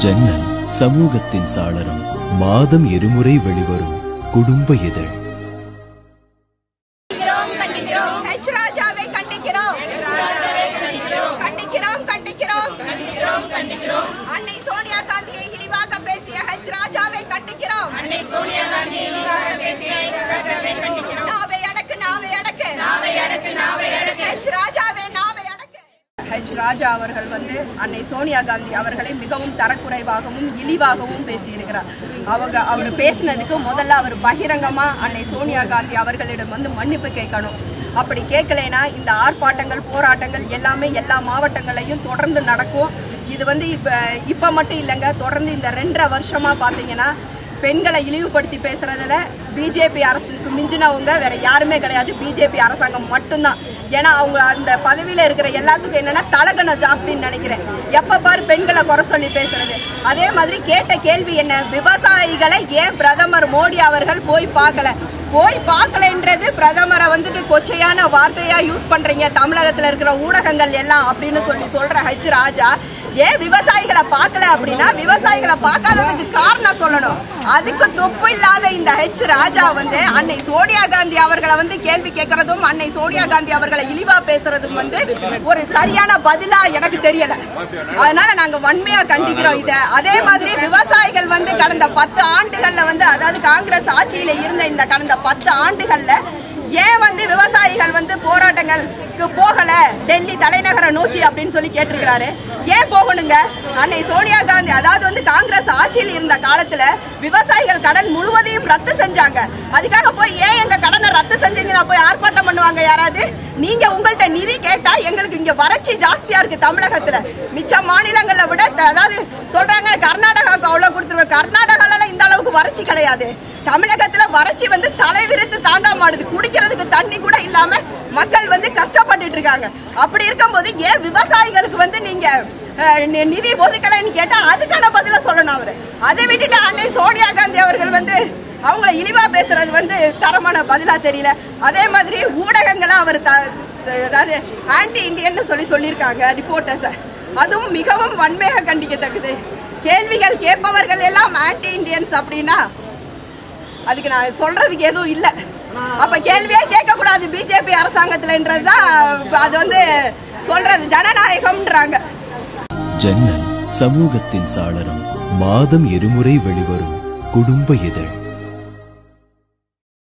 ஜன்னல் சமூகத்தின் சாளரம் மாதம் இருமுறை வெளிவரும் குடும்ப இதழ். ஹெச் ராஜாவை கண்டிக்கிறோம். கண்டிக்கிறோம். கண்டிக்கிறோம் அன்னை சோனியா காந்தியை இழிவாக பேசிய ஹெச் ராஜாவை கண்டிக்கிறோம் நாவை ஹெச் ராஜா அவர்கள் வந்து அன்னை சோனியா காந்தி அவர்களை மிகவும் தரக்குறைவாகவும் இழிவாகவும் பேசியிருக்கிறார். அவங்க அவர் பேசினதுக்கு முதல்ல அவர் பகிரங்கமா அன்னை சோனியா காந்தி அவர்களிடம் வந்து மன்னிப்பு கேட்கணும். அப்படி கேட்கலைன்னா இந்த ஆர்ப்பாட்டங்கள் போராட்டங்கள் எல்லாமே எல்லா மாவட்டங்களையும் தொடர்ந்து நடக்கும். இது வந்து இப்ப இப்ப மட்டும் இல்லைங்க தொடர்ந்து இந்த ரெண்டரை வருஷமா பாத்தீங்கன்னா பெண்களை இழிவுபடுத்தி பேசுறதுல பிஜேபி அரசுக்கு மிஞ்சினவங்க வேற யாருமே கிடையாது. பிஜேபி அரசாங்கம் மட்டும்தான். ஏன்னா அவங்க அந்த பதவியில இருக்கிற எல்லாத்துக்கும் என்னன்னா தலகணம் ஜாஸ்தின்னு நினைக்கிறேன். எப்ப பாரு பெண்களை குறை சொல்லி பேசுறது. அதே மாதிரி கேட்ட கேள்வி என்ன? விவசாயிகளை ஏன் பிரதமர் மோடி அவர்கள் போய் பார்க்கல? போய் பார்க்கலன்றது பிரதமரை வந்துட்டு கொச்சையான வார்த்தையா யூஸ் பண்றீங்க. தமிழகத்துல இருக்கிற ஊடகங்கள் எல்லாம் அப்படின்னு சொல்லி சொல்ற ஹச் ராஜா ஏன் விவசாயிகளை பார்க்கல அப்படின்னா விவசாயிகளை பார்க்காததுக்கு காரணம் சொல்லணும். அதுக்கு தொப்பு இல்லாத இந்த ஹெச் ராஜா வந்து அன்னை சோனியா காந்தி அவர்களை வந்து கேள்வி கேட்கறதும் அன்னை சோனியா காந்தி அவர்களை இழிவா பேசுறதும் வந்து ஒரு சரியான பதிலா எனக்கு தெரியல. அதனால நாங்க வன்மையா கண்டிக்கிறோம் இத. அதே மாதிரி விவசாயிகள் வந்து கடந்த பத்து ஆண்டுகள்ல வந்து அதாவது காங்கிரஸ் ஆட்சியில இருந்த இந்த கடந்த பத்து ஆண்டுகள்ல ஏன் வந்து விவசாயிகள் வந்து போராட்டங்களுக்கு போகல? டெல்லி தலைநகரை நோக்கி அப்படின்னு சொல்லி கேட்டிருக்கிறாரு. ஏன் போகணுங்க? அன்னை சோனியா காந்தி அதாவது வந்து காங்கிரஸ் ஆட்சியில் இருந்த காலத்துல விவசாயிகள் கடன் முழுவதையும் ரத்து செஞ்சாங்க. அதுக்காக போய் ஏன் எங்க கடனை ரத்து செஞ்சீங்கன்னா போய் ஆர்ப்பாட்டம் பண்ணுவாங்க யாராவது? நீங்க உங்கள்ட்ட நிதி கேட்டா எங்களுக்கு இங்க வறட்சி ஜாஸ்தியா இருக்கு தமிழகத்துல. மிச்ச மாநிலங்களை விட த- அதாவது சொல்றாங்க கர்நாடகாவுக்கு அவ்வளவு கொடுத்துருவோம் கர்நாடகால இந்த அளவுக்கு வறட்சி கிடையாது. தமிழகத்துல வறட்சி வந்து தலைவிரித்து தாண்டாமாடுது குடிக்கிறதுக்கு தண்ணி கூட இல்லாம மக்கள் வந்து கஷ்டப்பட்டுட்டு இருக்காங்க. அப்படி இருக்கும்போது ஏன் விவசாயிகளுக்கு வந்து நீங்க நிதி ஒதுக்கலைன்னு கேட்டா அதுக்கான பதில சொல்லணும் அவரு. அதை விட்டுட்டு அன்னை சோனியா காந்தி அவர்கள் வந்து அவங்கள இழிவா பேசுறது வந்து தரமான பதிலா தெரியல. அதே மாதிரி ஊடகங்களை அவர் த- அதாவது ஆன்டி இண்டியன்னு சொல்லி சொல்லியிருக்காங்க ரிப்போர்ட்டர்ஸை அதுவும் மிகவும் வன்மையாக கண்டிக்கத்தக்கது. கேள்விகள் கேட்பவர்கள் எல்லாம் ஆன்டி இண்டியன்ஸ் அப்படின்னா அதுக்கு நான் சொல்றதுக்கு எதுவும் இல்ல. அப்ப கேள்வியே கேட்க கூடாது பிஜேபி அரசாங்கத்துலன்றதுதான் அது வந்து சொல்றது ஜனநாயகம்ன்றாங்க. ஜன்னல் சமூகத்தின் சாளரம் மாதம் இருமுறை வெளிவரும் குடும்ப இதழ்.